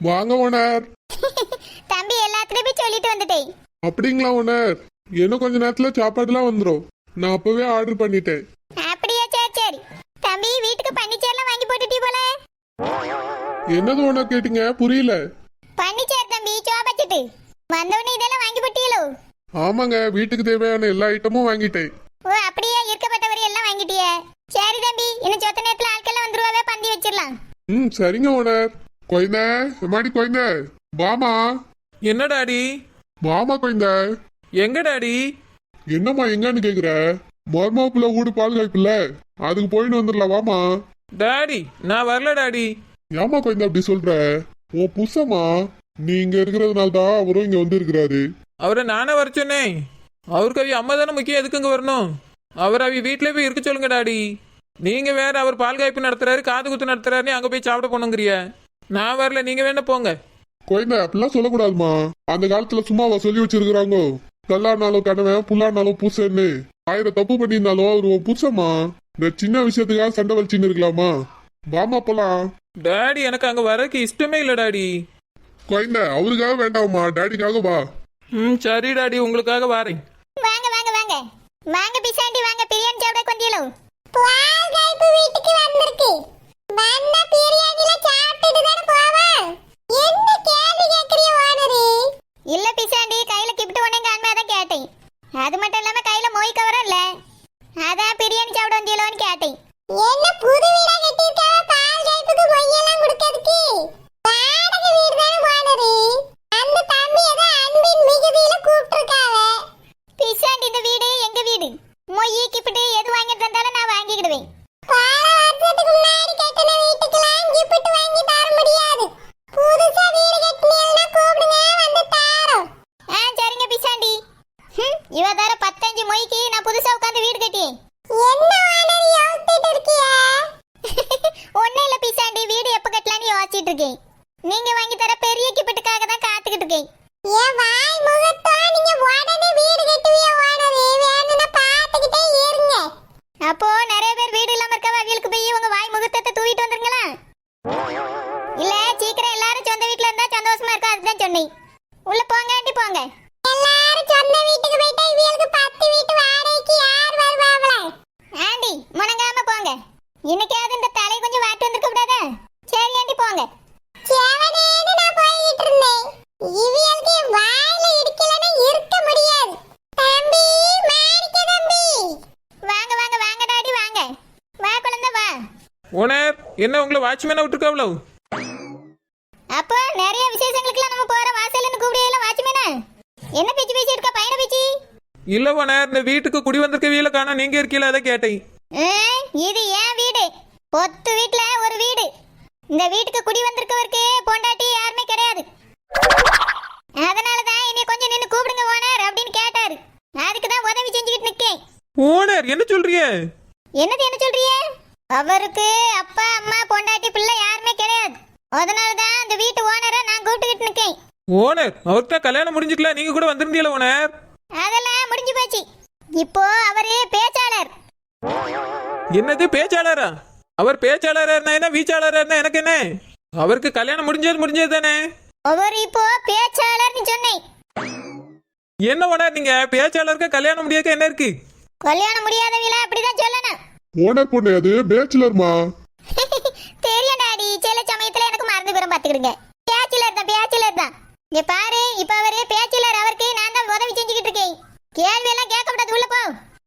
வாங்க ஓனர். தம்பி எல்லாத்துலயும் போய் சொல்லிட்டு வந்துட்டேன். அப்படிங்களா ஓனர்? இன்னும் கொஞ்ச நேரத்துல சாப்பாடுலாம் வந்துடும் நான் அப்பவே ஆர்டர் பண்ணிட்டேன். அப்படியா சரி சரி. தம்பி வீட்டுக்கு பன்னிச்சேர்லாம் வாங்கி போட்டுட்டீ போல. என்னது ஓனர் கேட்டீங்க? புரியல. பன்னிச்சேர் தம்பி சோபச்சிட்டு வந்தவொடனே இதெல்லாம் வாங்கி போட்டீங்களோ ஆமாங்க வீட்டுக்கு தேவையான எல்லா ஐட்டமும் வாங்கிட்டேன். ஓ அப்படியே இருக்கப்பட்டவரை எல்லாம் வாங்கிட்டிய. சரி தம்பி இன்னும் சொத்த நேரத்துல ஆட்கள்லாம் வந்துருவாவே பந்தி வச்சிடலாம். ம் சரிங்க ஓனர். கொய்ந்த எம்மாடி கொய்ந்த? வாமா. என்ன டாடி? வாமா கொய்ந்த. எங்க டாடி? என்னம்மா எங்கன்னு கேக்குற? மர்மாப்புல ஊடு பால் காய்ப்புல. அதுக்கு போயிட்டு வந்துடலாம் வாமா. டாடி நான் வரல டாடி. ஏமா கொய்ந்த அப்படி சொல்ற? உன் புருஷமா நீ இங்க இருக்கிறதுனால தான் அவரும் இங்க வந்து இருக்கிறாரு அவரை நானே வர சொன்னேன். அவருக்கு அவி அம்மா தானே முக்கியம் எதுக்கு இங்க வரணும்? அவர் அவி வீட்டிலே போய் இருக்க சொல்லுங்க டாடி. நீங்க வேற அவர் பால் காய்ப்பு நடத்துறாரு காது குத்து நடத்துறாரு அங்க போய் சாப்பிட போனுங்கிறிய நான் வரல நீங்க வேணா போங்க. குழந்தை அப்படிலாம் சொல்லக்கூடாதுமா. அந்த காலத்துல சும்மாவா சொல்லி வச்சிருக்கிறாங்க. கல்லானாலும் கணவன் புல்லானாலும் பூசன்னு. ஆயிரம் தப்பு பண்ணியிருந்தாலும் அவர் உன் புருஷமா இந்த சின்ன விஷயத்துக்காக சண்டை வலிச்சுன்னு இருக்கலாமா? வாமா போலாம். டாடி எனக்கு அங்க வரக்கு இஷ்டமே இல்ல டாடி. குழந்தை அவருக்காக வேண்டாமா டேடிக்காக வா. ம் சரி டாடி உங்களுக்காக வரேன். வாங்க வாங்க வாங்க. வாங்க பிசாண்டி வாங்க. பிரியாணி சாப்பிட கொண்டியலோ பால் காய்ப்பு வீட்டுக்கு வந்திருக்கு. வந்த பிரியாணில சாப்பிட்டுட்டு தானே போவோம் என்ன கேள்வி கேக்குறிய ஓனரு இல்ல பிசாண்டி கையில கிப்ட் ஒண்ணே காண்மே அதான் கேட்டேன். அது மட்டும் இல்லாம கையில மொய் கவரும் இல்ல. அதான் பிரியாணி சாப்பிட வந்தியலோன்னு கேட்டேன். என்ன புது வீடா கட்டியிருக்காவ பால் காய்ப்புக்கு மொய்யெல்லாம் கொடுக்கறதுக்கு? வாடகை வீடு தானே ஓனரு அந்த தம்பி ஏதோ அன்பின் மிகுதியில கூப்பிட்டுருக்காவ. பிசாண்டி இந்த வீடு எங்க வீடு? மொய்யி கிப்பிட்டு எது வாங்கிட்டு வந்தாலும் நான் வாங்கிக்கிடுவேன் பல வருஷத்துக்கு முன்னாடி கட்டின வீட்டுக்கெல்லாம் கிப்பிட்டு வாங்கி தர முடியாது புதுசா வீடு கட்டினீங்கன்னா கூப்பிடுங்க வந்து தாரோம் ஆ சரிங்க பிசாண்டி ஹம், இவ தர பத்தஞ்சு மொய்க்கு நான் புதுசா உட்காந்து வீடு கட்டியேன் என்ன வானதி யோசிச்சுட்டு இருக்கிய ஒண்ணு இல்ல பிசாண்டி வீடு எப்ப கட்டலாம்னு யோசிச்சிட்டு இருக்கேன் நீங்க வாங்கி தர பெரிய கிப்பட்டுக்காக தான் காத்துக்கிட்டு இருக்கேன் ஏன் வாய் முகத்தோ நீங்க உடனே வீடு கட்டுவிய ஓனரு வேணும்னா பாத்துக்கிட்டே இருங்க. அப்போ நிறைய பேர் வீடு இல்லாம இருக்கவ அவங்களுக்கு போய் உங்க வாய் முகத்தத்தை தூவிட்டு வந்துருங்களா? இல்ல சீக்கிரம் எல்லாரும் சொந்த வீட்ல இருந்தா சந்தோஷமா இருக்கும் அதுதான் சொன்னேன். உள்ள போங்க ஆண்டி போங்க. எல்லாரும் சொந்த வீட்டுக்கு போயிட்டா இவங்களுக்கு பத்து வீட்டு வாடகைக்கு யார் வருவாங்கள ஆண்டி முணங்காம போங்க. இன்னைக்காவது இந்த தலை கொஞ்சம் வாட்டு வந்திருக்க கூடாதா சரி ஆண்டி போங்க செவனேன்னு நான் போயிட்டு இருந்தேன் இவியலுக்கு வாயில இடிக்கலன்னா இருக்க முடியாது தம்பி மாணிக்க தம்பி வாங்க வாங்க வாங்க டாடி வாங்க வா குழந்தை வா ஓனர் என்ன உங்களை வாட்ச்மேனா விட்டுருக்காவளோ அப்போ நிறைய விசேஷங்களுக்குலாம் நம்ம போற வாசல்னு கூப்பிடையில வாட்ச்மேனா என்ன பேச்சு பேசி இருக்க? பையனை பேச்சு? இல்ல ஓனர் இந்த வீட்டுக்கு குடி வந்திருக்க வீல காண நீங்க இருக்கீல அதை கேட்டேன். இது ஏன் வீடு? பொத்து வீட்ல ஒரு வீடு. இந்த வீட்டுக்கு குடி வந்திருக்கவருக்கு பொண்டாட்டி யாருமே கிடையாது. அதனால தான் என்னை கொஞ்சம் நின்னு கூப்பிடுங்க ஓனர் அப்படின்னு கேட்டாரு. அதுக்கு தான் உதவி செஞ்சுக்கிட்டு நிக்கேன். ஓனர் என்ன சொல்றிய என்னது என்ன சொல்றிய அவருக்கு அப்பா அம்மா பொண்டாட்டி பிள்ளை யாருமே கிடையாது. அதனால தான் அந்த வீட்டு ஓனரை நான் கூப்பிட்டுக்கிட்டு நிக்கேன். ஓனர் அவர்கிட்ட கல்யாணம் முடிஞ்சுக்கல நீங்க கூட வந்திருந்தீல ஓனர் அதெல்லாம் முடிஞ்சு போச்சு. இப்போ அவரு பேச்சாளர். என்னது பேச்சாளரா? அவர் பேச்சாளரா இருந்தா என்ன வீச்சாளரா இருந்தா எனக்கு என்ன? அவருக்கு கல்யாணம் முடிஞ்சது முடிஞ்சது தானே? அவர் இப்போ பேச்சாளர்னு சொன்னேன். என்ன ஓனர் நீங்க? பேச்சாளருக்கு கல்யாணம் முடியாக்க என்ன இருக்கு? கல்யாணம் முடியாதவங்கள அப்படிதான் சொல்லணும். ஓனர் பொண்ணு அது பேச்சுலர்மா? தெரியும் டாடி. சில சமயத்துல எனக்கு மறந்து பெறும் பாத்துக்கிடுங்க. பேச்சுலர் தான் பேச்சுலர் தான். இங்க பாரு இப்ப அவரு பேச்சுலர் அவருக்கு நான் தான் உதவி செஞ்சுக்கிட்டு இருக்கேன். கேள்வி எல்லாம் கேட்க கூடாது உள்ள போ.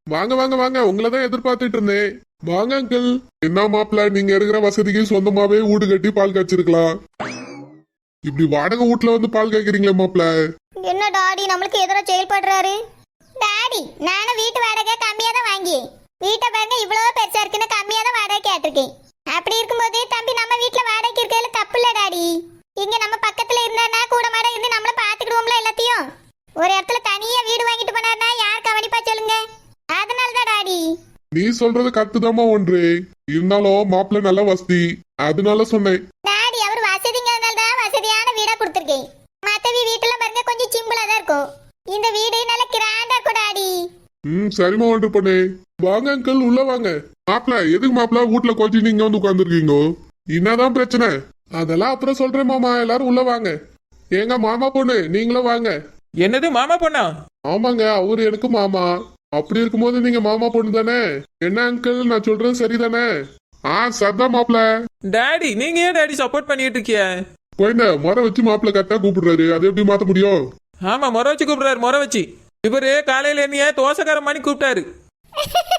வாங்க வாங்க வாங்க. உங்களை தான் எதிர்பார்த்துட்டு இருந்தேன். வாங்க அங்கிள் என்ன மாப்பிள்ள நீங்க இருக்கிற வசதிக்கு சொந்தமாவே வீடு கட்டி பால் காய்ச்சிருக்கலாம். இப்படி வாடகை வீட்டுல வந்து பால் காய்க்கிறீங்களே மாப்பிள்ள? என்ன டாடி நம்மளுக்கு எதிராக செயல்படுறாரு? டாடி நானும் வீட்டு வாடகை கம்மியா தான் வாங்கி வீட்டை பாருங்க இவ்வளவு பெருசா இருக்குன்னு கம்மியா தான் வாடகை கேட்டிருக்கேன். அப்படி இருக்கும்போது தம்பி நம்ம வீட்டுல வாடகைக்கு இருக்கையில தப்பு இல்ல டாடி. இங்க நம்ம பக்கத்துல இருந்தானா கூட மாட இருந்து நம்மள பாத்துக்கிடுவோம்ல எல்லாத்தையும். ஒரு இடத்துல தனியா வீடு வாங்கிட்டு போனாருன்னா யார் கவனிப்பா சொல்லுங்க? அதனாலதான் டாடி. நீ சொல்றது கரெக்டு தாமா ஒன்று. இருந்தாலும் மாப்பிள்ள நல்ல வசதி. அதனால சொன்னேன். டாடி அவர் வசதிங்கிறதுனால தான் வசதியான வீடா கொடுத்துருக்கேன். மத்தவி வீட்டுல பாருங்க கொஞ்சம் சிம்பிளா தான் இருக்கும். இந்த வீடு நல்ல கிராண்டா இருக்கும் டாடி. ம் சரிம்மா ஒன்று பொண்ணு. வாங்க அங்கிள் உள்ள வாங்க. மாப்பிள்ள எதுக்கு மாப்பிள்ள வீட்டுல கொஞ்சம் நீங்க வந்து உட்காந்துருக்கீங்க என்னதான் பிரச்சனை? அதெல்லாம் அப்புறம் சொல்றேன் மாமா எல்லாரும் உள்ள வாங்க. ஏங்க மாமா பொண்ணு நீங்களும் வாங்க. என்னது மாமா பொண்ணா? ஆமாங்க அவரு எனக்கு மாமா. அப்படி இருக்கும்போது நீங்க மாமா பொண்ணு தானே? என்ன அங்கிள் நான் சொல்றது சரிதானே? ஆ சரிதான் மாப்பிள. டாடி நீங்க ஏன் டாடி சப்போர்ட் பண்ணிட்டு இருக்கிய போயிந்த முறை வச்சு மாப்பிள கரெக்டா கூப்பிடுறாரு. அது எப்படி மாத்த முடியும்? ஆமா முறை வச்சு கூப்பிடுறாரு முறை வச்சு. இவரு காலையில என்னைய தோசைக்கார மணி கூப்பிட்டாரு.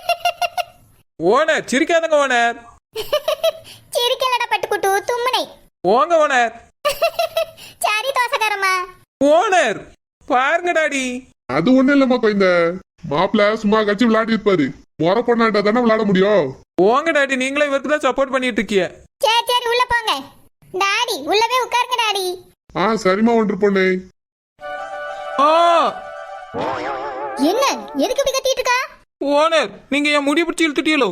Owner சிரிக்காதங்க owner. சிரிக்கலடா பட்டுக்குட்டு தும்முனை. ஓங்க ஓனர். சரி தோசைக்காரம்மா. ஓனர் பாருங்க டாடி. அது ஒண்ணு இல்லம்மா குழந்த மாப்பிள சும்மா கட்சி விளையாடி இருப்பாரு. முறை பொண்ணாண்டா தானே விளையாட முடியும்? ஓங்க டாடி நீங்களும் இவருக்கு தான் சப்போர்ட் பண்ணிட்டு இருக்கிய சரி சரி உள்ள போங்க. டாடி உள்ள போய் உட்காருங்க டாடி. ஆ சரிம்மா ஒன்று பொண்ணு. ஆ. என்ன எதுக்கு இப்படி கத்திட்டு இருக்கா? ஓனர் நீங்க என் முடி பிடிச்சி இழுத்துட்டீங்களோ?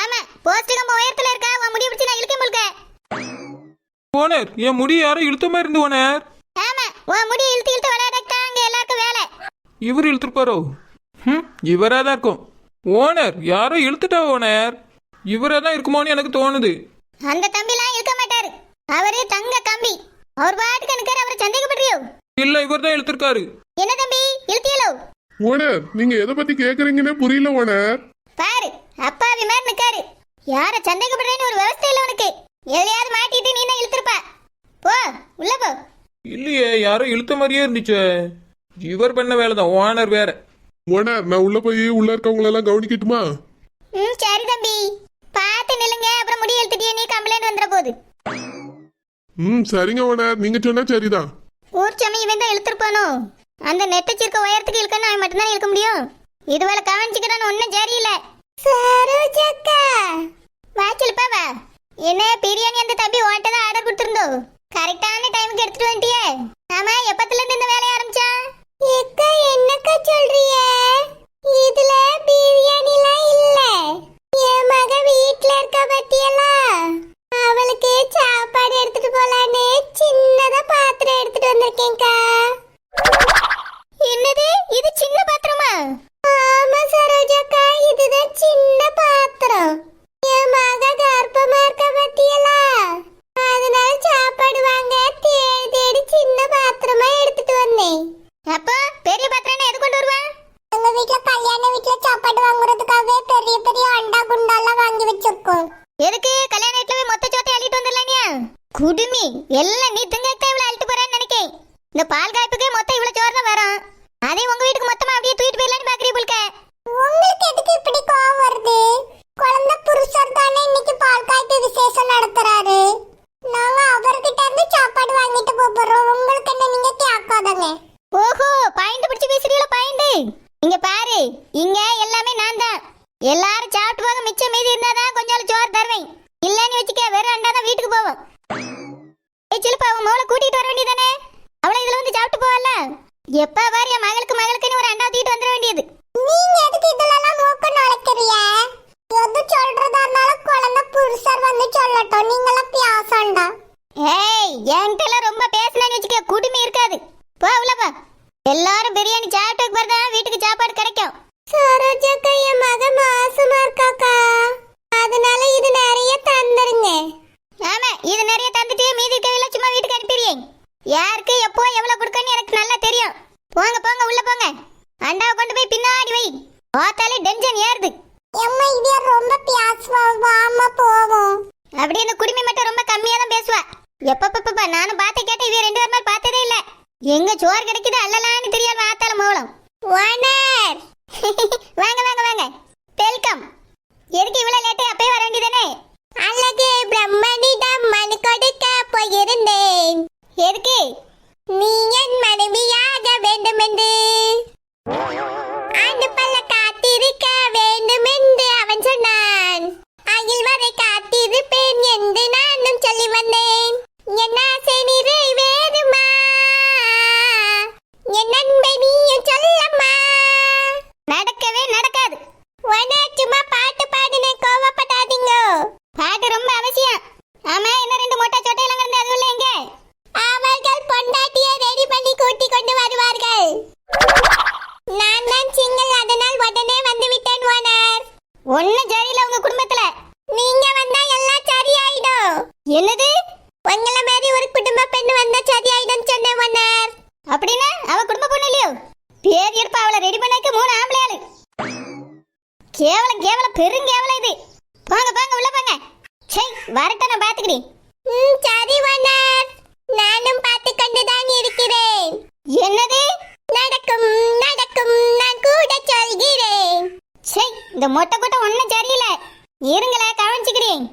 ஆமா போஸ்ட் கம்ப உயரத்துல இருக்கா? உன் முடிய பிடிச்சி நான் இழுக்க முழுக்க. ஓனர் என் முடி யாரோ இழுத்த மாதிரி இருந்து ஓனர். ஆமா உன் முடிய இழுத்து இழுத்து விளையாடத்தான் அங்க எல்லாருக்கும் வேலை. இவர் இழுத்துருப்பாரோ? ம் இவரா தான் இருக்கும். ஓனர் யாரோ இழுத்துட்டா ஓனர்? இவரா தான் இருக்குமோன்னு எனக்கு தோணுது. அந்த தம்பிலாம் இழுக்க மாட்டாரு. அவரு தங்க கம்பி அவர் பாட்டுக்கு நிக்காரு அவரை சந்தேகப்படுறியோ? இல்ல இவர் தான் இழுத்துருக்காரு. என்ன தம்பி? இழுத்தியலோ? ஓனர் நீங்க எதை பத்தி கேக்குறீங்கன்னே புரியல ஓனர் பாரு அப்பாவி மாதிரி நிக்காரு. யார சந்தேகப்படுறேன்னு ஒரு விவசாய இல்ல உனக்கு. எதையாவது மாட்டிட்டு நீ தான் இழுத்துருப்பா. போ உள்ள போ. இல்லையே யாரோ இழுத்த மாதிரியே இருந்துச்சு. இவர் பண்ண வேலை தான் ஓனர் வேற. ஓனர் நான் உள்ள போய் உள்ள இருக்கவங்கள எல்லாம் கவனிக்கட்டுமா? ம் சரி தம்பி. பார்த்து நில்லுங்க அப்புறம் முடி இழுத்துட்டியே நீ கம்ப்ளைண்ட் வந்துட போகுது. ம் சரிங்க ஓனர் நீங்க சொன்னா சரிதான். ஊர் சமயம் இவன் தான் இழுத்துருப்பானோ? அந்த நெட்டச்சிருக்க உயரத்துக்கு இழுக்கணும் அவன் மட்டும்தான் இழுக்க முடியும்? இதுவரை கவனிச்சுக்கிறான்னு ஒன்றும் சரியில்லை. சரோஜக்கா வாச்சல் பாவா என்ன பிரியாணி அந்த தம்பி ஓட்ட தான் ஆர்டர் கொடுத்துருந்தோம். கரெக்டான டைமுக்கு எடுத்துட்டு வந்துட்டியே. ஆமா எப்பத்துல இருந்து இந்த வேலைய ஆரம்பிச்சா ஏக்கா என்னக்கா சொல்றிய? இதுல பிரியாணிலாம் இல்ல. என் மக வீட்ல இருக்க பத்தியா அவளுக்கு சாப்பாடு எடுத்துட்டு போலான்னு சின்னதா பாத்திரம் எடுத்துட்டு வந்திருக்கேன்க்கா என்னது இது சின்ன பாத்திரமா ஆமா சரோஜாக்கா இதுதான் சின்ன பாத்திரம் என் மக கர்ப்பமா இருக்க பத்தியலா அதனால சாப்பாடு வாங்க தேடி தேடி சின்ன பாத்திரமா எடுத்துட்டு வந்தேன் அப்போ பெரிய பாத்திரம் எது கொண்டு வருவா எங்க வீட்ல கல்யாண வீட்ல சாப்பாடு வாங்குறதுக்காகவே பெரிய பெரிய அண்டா குண்டாலாம் வாங்கி வச்சிருக்கோம் எதுக்கு கல்யாண வீட்ல போய் மொத்த சோத்தை அள்ளிட்டு வந்துடலானியா குடுமி எல்லாம் நீ திங்கத்தான் இவ்வளவு அள்ளிட்டு போறேன்னு நினைக்கேன் இந்த பால் காய்ப்புக்கே மொத்தம் இவ்வளவு சோறு தான் வரும் அதே உங்க வீட்டுக்கு மொத்தமா அப்படியே தூக்கிட்டு போயிடலான்னு பாக்குறீ புல்க உங்களுக்கு எதுக்கு இப்படி கோவம் வருது குழந்தை புருஷர் தானே இன்னைக்கு பால் காய்ப்பு விசேஷம் நடத்துறாரு நாங்க அவர்கிட்ட இருந்து சாப்பாடு வாங்கிட்டு போப் போறோம் உங்களுக்கு என்ன நீங்க கேட்காதங்க ஓஹோ பாயிண்ட் பிடிச்சு பேசுறீங்களா பாயிண்ட் இங்க பாரு இங்க எல்லாமே நான் தான் எல்லாரும் சாப்பிட்டு போக மிச்சம் மீதி இருந்தாதான் கொஞ்சம் சோறு தருவேன் இல்லன்னு வச்சுக்க வெறும் அண்டா தான் வீட்டுக்கு போவோம் ஏய் சிலுப்பா அவன் மோளை கூட்டிட்டு வர வேண்டியதானே அவளை இதுல வந்து சாப்பிட்டு போவல எப்ப பாரு என் மகளுக்கு மகளுக்குன்னு ஒரு அண்டா தூக்கிட்டு வந்துட வேண்டியது. நீங்க எதுக்கு இதெல்லாம் மூக்க நுழைக்கிறிய எது சொல்றதா இருந்தாலும் குழந்தை புருஷர் வந்து சொல்லட்டும். நீங்களாம் பேசண்டா ஏய் என்கிட்ட ரொம்ப பேசலன்னு வச்சுக்க குடுமி இருக்காது. போ உள்ள போ. எல்லாரும் பிரியாணி சாப்பிட்டு பிறகு வீட்டுக்கு சாப்பாடு கிடைக்கும். சரோஜாக்கா என் மக மாசமா இருக்காக்கா. அதனால இது நிறைய தந்துருங்க. ஆமா இது நிறைய தந்துட்டு மீதி இருக்கவில்ல சும்மா வீட்டுக்கு அனுப்பிடுறீங்க. யாருக்கு எப்போ எவ்வளவு கொடுக்கன்னு எனக்கு நல்லா தெரியும். போங்க போங்க உள்ள போங்க. அண்டாவை கொண்டு போய் பின்னாடி வை. பார்த்தாலே டென்ஷன் ஏறுது. எம்மா இது ரொம்ப பேசுவா வாமா போவோம். அப்படி இந்த குடுமி மட்டும் ரொம்ப கம்மியா தான் பேசுவா. எப்பப்பப்பா நானும் பார்த்து கேட்டேன் இவ ரெண்டு பேர் மாதிரி பார்த்ததே இல்ல. எங்க சோறு கிடைக்குது அல்லலான்னு தெரியாது வாத்தால மூலம் வாங்க வாங்க வாங்க. வெல்கம் எதுக்கு இவ்வளவு லேட்டு எதுக்கு? நீ என் மனைவியாக வேண்டும் என்று ஆண்டு பல்ல காத்திருக்க வேண்டும் என்று அவன் சொன்னான். அகில் வரை காத்திருப்பேன் என்று நானும் சொல்லி வந்தேன். என்ன ஒண்ணு சரியில்லை உங்க குடும்பத்துல. நீங்க வந்தா எல்லாம் சரியாயிடும். என்னது? உங்களை மாதிரி ஒரு குடும்ப பெண் வந்தா சரியாயிடும் சொன்னேன் மன்னர். அப்படின்னா அவ குடும்ப பொண்ணு இல்லையோ? பேர் இருப்பா அவளை ரெடி பண்ணாக்க மூணு ஆம்பளையாளு. ஆளு கேவலம் பெரும் பெருங்கேவலம் இது. போங்க போங்க உள்ள போங்க. சரி வரட்ட நான் பாத்துக்கிறேன் சரி மன்னர். நானும் பார்த்து கொண்டுதான் இருக்கிறேன். என்னது? சே இந்த மொட்டை கொட்டை ஒன்றும் சரியில்லை. இருங்களே கவனிச்சுக்கிறேன்.